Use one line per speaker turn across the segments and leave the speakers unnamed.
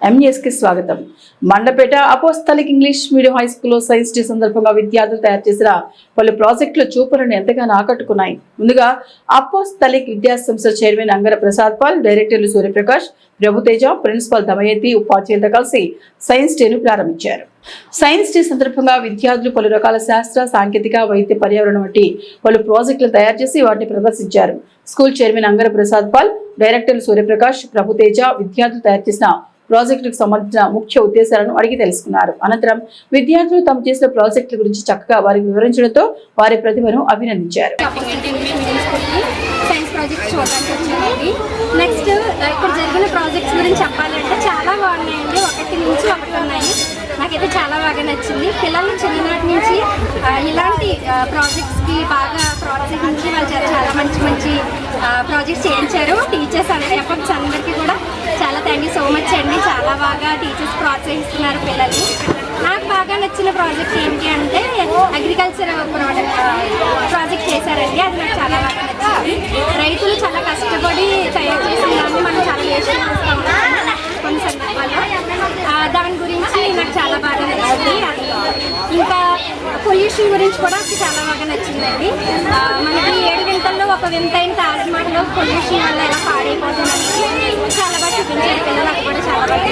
ఎంఈఎస్కి స్వాగతం. Mandapeta apostolic English medium high స్కూల్లో science day సందర్భంగా విద్యార్థులు తయారు చేసిన పలు ప్రాజెక్టులు చూపులను ఎంతగానో ఆకట్టుకున్నాయి. ముందుగా అపోస్తలిక్ విద్యాసంస్థ చైర్మన్ అంగర ప్రసాద్ పాల్ డైరెక్టర్లు సూర్యప్రకాష్ ప్రభుతేజ ప్రిన్సిపల్ దమయంతి ఉపాధ్యాయులతో కలిసి సైన్స్ డేను ప్రారంభించారు. సైన్స్ డే సందర్భంగా విద్యార్థులు పలు రకాల శాస్త్ర సాంకేతిక వైద్య పర్యావరణం వంటి పలు ప్రాజెక్టులు తయారు చేసి వాటిని ప్రదర్శించారు. School chairman Angara Prasad Paul director Suryaprakash Prabhuteja విద్యార్థులు తయారు చేసిన ప్రాజెక్టులకు సంబంధించిన ముఖ్య ఉద్దేశాలను అడిగి తెలుసుకున్నారు. అనంతరం విద్యార్థులు తాము చేసిన ప్రాజెక్టుల గురించి చక్కగా వారికి వివరించడంతో వారి ప్రతిభను అభినందించారు.
నెక్స్ట్ ఇక్కడ జరిగిన ప్రాజెక్ట్స్ గురించి చెప్పాలంటే చాలా బాగున్నాయండి. ఒకటి నుంచి ఒకటి ఉన్నాయి. నాకైతే చాలా బాగా నచ్చింది. పిల్లలు చిన్ననాటి నుంచి ఇలాంటి ప్రాజెక్ట్స్కి బాగా ప్రోత్సహించి వాళ్ళు చాలా మంచి మంచి ప్రాజెక్ట్స్ చేయించారు. టీచర్స్ అందరి ఎఫర్ట్స్ అందరికీ కూడా చాలా థ్యాంక్ యూ సో మచ్ అండి. చాలా బాగా టీచర్స్ ప్రోత్సహిస్తున్నారు పిల్లల్ని. నాకు బాగా నచ్చిన ప్రాజెక్ట్ ఏంటి అంటే అగ్రికల్చర్ ప్రోడక్ట్ ప్రాజెక్ట్ చేశారండి. అది నాకు చాలా బాగా నచ్చింది. రైతులు చాలా కష్టపడి తయారు చేసిన దాన్ని మనం చాలా వేస్ట్ చేస్తూ సందర్భాల్లో ఆ, దాని గురించి నాకు చాలా బాగా నచ్చింది అది ఇంకా పొల్యూషన్ గురించి కూడా చాలా బాగా నచ్చిందండి. మనకి ఏడు వింతల్లో ఒక వింత అయిన తాజ్మహల్లో పొల్యూషన్ వల్ల ఎలా పాడైపోతుందని చాలా బాగా చూపించారు పిల్లలకు కూడా చాలా బాగా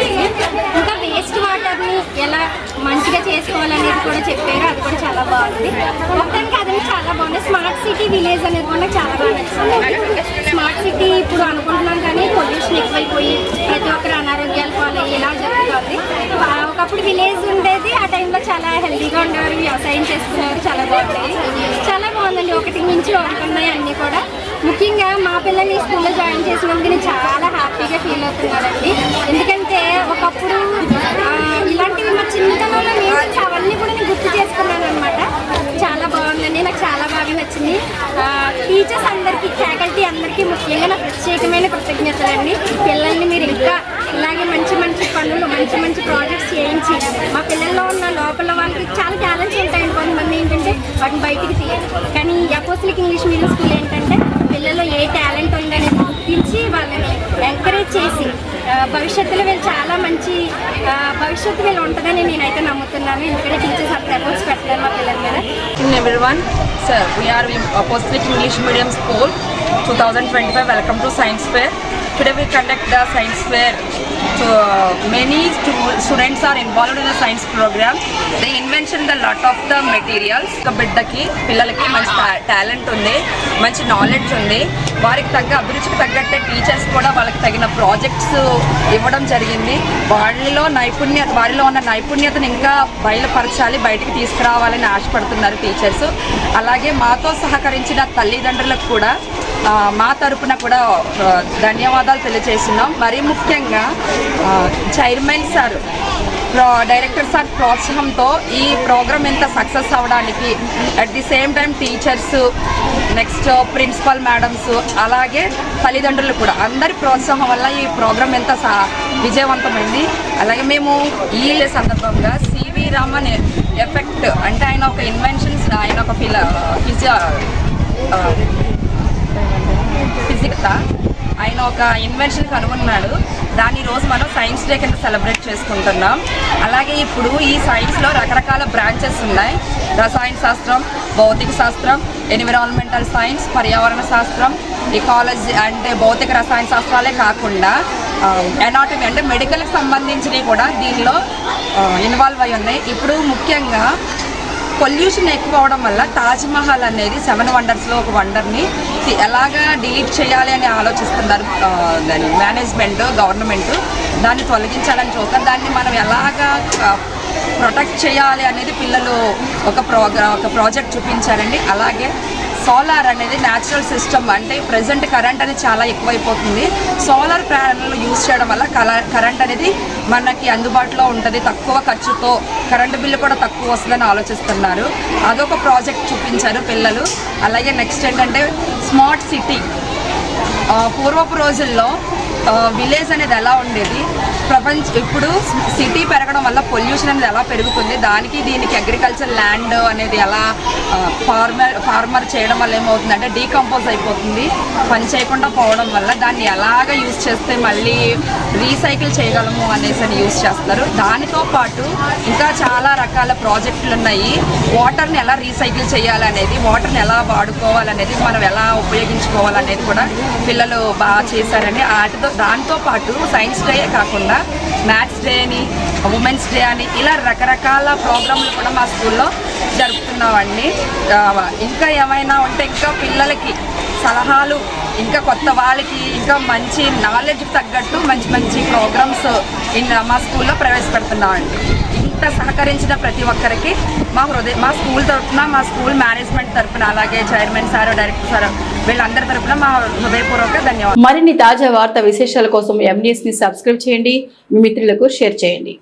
ఇంకా వేస్ట్ వాటర్ని ఎలా మంచిగా చేసుకోవాలనేది కూడా చెప్పారు అది కూడా చాలా బాగుంది. మొత్తానికి అది చాలా బాగుంది. స్మార్ట్ సిటీ విలేజ్ అనేది కూడా చాలా బాగా నచ్చింది. స్మార్ట్ సిటీ ఇప్పుడు అనుకుంటున్నాం కానీ పొల్యూషన్ ఎక్కువైపోయి ప్రతి ఒక్కరు అనారోగ్యాలు పాలయ్యి ఇలా జరుగుతుంది ఒకప్పుడు విలేజ్ హెల్దీగా ఉండేవారు వ్యవసాయం చేసుకునేవారు చాలా బాగుంటాయి చాలా బాగుందండి. ఒకటి మించి ఒకటి ఉన్నాయి అన్నీ కూడా. ముఖ్యంగా మా పిల్లల్ని స్కూల్లో జాయిన్ చేసినందుకు నేను చాలా హ్యాపీగా ఫీల్ అవుతున్నానండి. ఎందుకంటే ఒకప్పుడు ఇలాంటివి మా చిన్నతనంలో నేను అవన్నీ కూడా నేను గుర్తు చేసుకున్నాను అనమాట చాలా బాగుందండి. నాకు చాలా బాగా నచ్చింది. టీచర్స్ అందరికీ కేక అందరికీ నా ప్రత్యేకమైన కృతజ్ఞతలండి. పిల్లల్ని మీరు ఇంకా ఇలాగే మంచి మంచి పనులు మంచి మంచి ప్రాజెక్ట్స్ చేయించి మా పిల్లల్లో ఉన్న లోపల వాళ్ళకి చాలా టాలెంట్స్ ఉంటాయండి. కొంతమంది ఏంటంటే వాటిని బయటికి తీయాలి కానీ అపోసిలిక్ ఇంగ్లీష్ మీడియం స్కూల్ ఏంటంటే పిల్లల్లో ఏ టాలెంట్ ఉందనేది గుర్తించి వాళ్ళని ఎంకరేజ్ చేసి భవిష్యత్తులో వీళ్ళు చాలా మంచి భవిష్యత్తు వీళ్ళు ఉంటుందని నేనైతే నమ్ముతున్నాను. ఎందుకంటే టీచర్స్ అంత ఎఫర్ట్స్ పెట్టలేదు మా పిల్లల మీద.
ఎవరి one sir we are with Apostolic English Medium 2025. Welcome to Science Fair. Today we conduct the Science Fair. So fair many stu- students are involved in the science program. They invention the lot of the materials. ఒక బిడ్డకి పిల్లలకి మంచి talent ఉంది మంచి knowledge ఉంది వారికి తగ్గ అభిరుచికి తగ్గట్టే టీచర్స్ కూడా వాళ్ళకి తగిన ప్రాజెక్ట్స్ ఇవ్వడం జరిగింది వాళ్ళలో నైపుణ్యత వారిలో ఉన్న నైపుణ్యతను ఇంకా బయలుపరచాలి బయటికి తీసుకురావాలని ఆశపడుతున్నారు టీచర్స్ అలాగే మాతో సహకరించిన తల్లిదండ్రులకు కూడా మా తరపున కూడా ధన్యవాదాలు తెలియజేస్తున్నాం మరీ ముఖ్యంగా చైర్మన్ సార్ ప్రో- డైరెక్టర్ సార్ ప్రోత్సాహంతో ఈ ప్రోగ్రామ్ ఎంత సక్సెస్ అవ్వడానికి at the same time teachers next principal madams అలాగే తల్లిదండ్రులు కూడా అందరి ప్రోత్సాహం వల్ల ఈ ప్రోగ్రామ్ ఎంత సా- విజయవంతమైంది. అలాగే మేము ఈ సందర్భంగా సివి రామన్ ఎఫెక్ట్ అంటే ఆయన ఒక ఇన్వెన్షన్స్ ఆయన ఒక ఫిలా ఫిజియా ఫిజిక్తా ఆయన ఒక ఇన్వెన్షన్ కనుగొన్నాడు. దాన్ని రోజు మనం సైన్స్ డే కింద సెలబ్రేట్ చేసుకుంటున్నాం. అలాగే ఇప్పుడు ఈ సైన్స్లో రకరకాల బ్రాంచెస్ ఉన్నాయి. రసాయన శాస్త్రం భౌతిక శాస్త్రం ఎన్విరాన్మెంటల్ సైన్స్ పర్యావరణ శాస్త్రం ఇకాలజీ అంటే భౌతిక రసాయన శాస్త్రాలే కాకుండా ఎనాటమీ అంటే మెడికల్కి సంబంధించినవి కూడా దీనిలో ఇన్వాల్వ్ అయి ఉన్నాయి. ఇప్పుడు ముఖ్యంగా పొల్యూషన్ ఎక్కువ అవడం వల్ల తాజ్మహల్ అనేది సెవెన్ వండర్స్లో ఒక వండర్ని ఎలాగా డిలీట్ చేయాలి అని ఆలోచిస్తున్నారు దాని మేనేజ్మెంట్ గవర్నమెంట్. దాన్ని తొలగించాలని చూస్తారు. దాన్ని మనం ఎలాగా ప్రొటెక్ట్ చేయాలి అనేది పిల్లలు ఒక ప్రోగ్రా ఒక ప్రాజెక్ట్ చూపించారండి. అలాగే సోలార్ అనేది న్యాచురల్ సిస్టమ్ అంటే ప్రజెంట్ కరెంట్ అనేది చాలా ఎక్కువైపోతుంది. సోలార్ ప్యానల్ యూజ్ చేయడం వల్ల కల కరెంట్ అనేది మనకి అందుబాటులో ఉంటుంది. తక్కువ ఖర్చుతో కరెంటు బిల్లు కూడా తక్కువ వస్తుందని ఆలోచిస్తున్నారు. అదొక ప్రాజెక్ట్ చూపించారు పిల్లలు. అలాగే నెక్స్ట్ ఏంటంటే స్మార్ట్ సిటీ పూర్వపు రోజుల్లో విలేజ్ అనేది ఎలా ఉండేది? ప్రపంచ ఇప్పుడు సిటీ పెరగడం వల్ల పొల్యూషన్ అనేది ఎలా పెరుగుతుంది? దానికి దీనికి అగ్రికల్చర్ ల్యాండ్ అనేది ఎలా ఫార్మర్ ఫార్మర్ చేయడం వల్ల ఏమవుతుందంటే డీకంపోజ్ అయిపోతుంది. పని చేయకుండా పోవడం వల్ల దాన్ని ఎలాగ యూజ్ చేస్తే మళ్ళీ రీసైకిల్ చేయగలము అనేసి అని యూజ్ చేస్తారు. దానితో పాటు ఇంకా చాలా రకాల ప్రాజెక్టులు ఉన్నాయి. వాటర్ని ఎలా రీసైకిల్ చేయాలనేది వాటర్ని ఎలా వాడుకోవాలనేది మనం ఎలా ఉపయోగించుకోవాలనేది కూడా పిల్లలు బాగా చేశారండి. వాటితో దాంతోపాటు సైన్స్ డే కాకుండా మ్యాథ్స్ డే అని ఉమెన్స్ డే అని ఇలా రకరకాల ప్రోగ్రాంలు కూడా మా స్కూల్లో జరుపుతున్నామండి ఇంకా ఏమైనా ఉంటే ఇంకా పిల్లలకి సలహాలు ఇంకా కొత్త వాళ్ళకి ఇంకా మంచి నాలెడ్జ్ తగ్గట్టు మంచి మంచి ప్రోగ్రామ్స్ ఇన్ మా స్కూల్లో ప్రవేశపెడుతున్నామండి. ఇంత సహకరించిన ప్రతి ఒక్కరికి మా హృదయ మా స్కూల్ తరఫున మా స్కూల్ మేనేజ్మెంట్ తరఫున అలాగే చైర్మన్ సార్ డైరెక్టర్ సార్ వీళ్ళందరి తరఫున మా హృదయపూర్వక ధన్యవాదాలు.
మరిన్ని తాజా వార్త విశేషాల కోసం ఎండిఎస్ని సబ్స్క్రైబ్ చేయండి. మీ మిత్రులకు షేర్ చేయండి.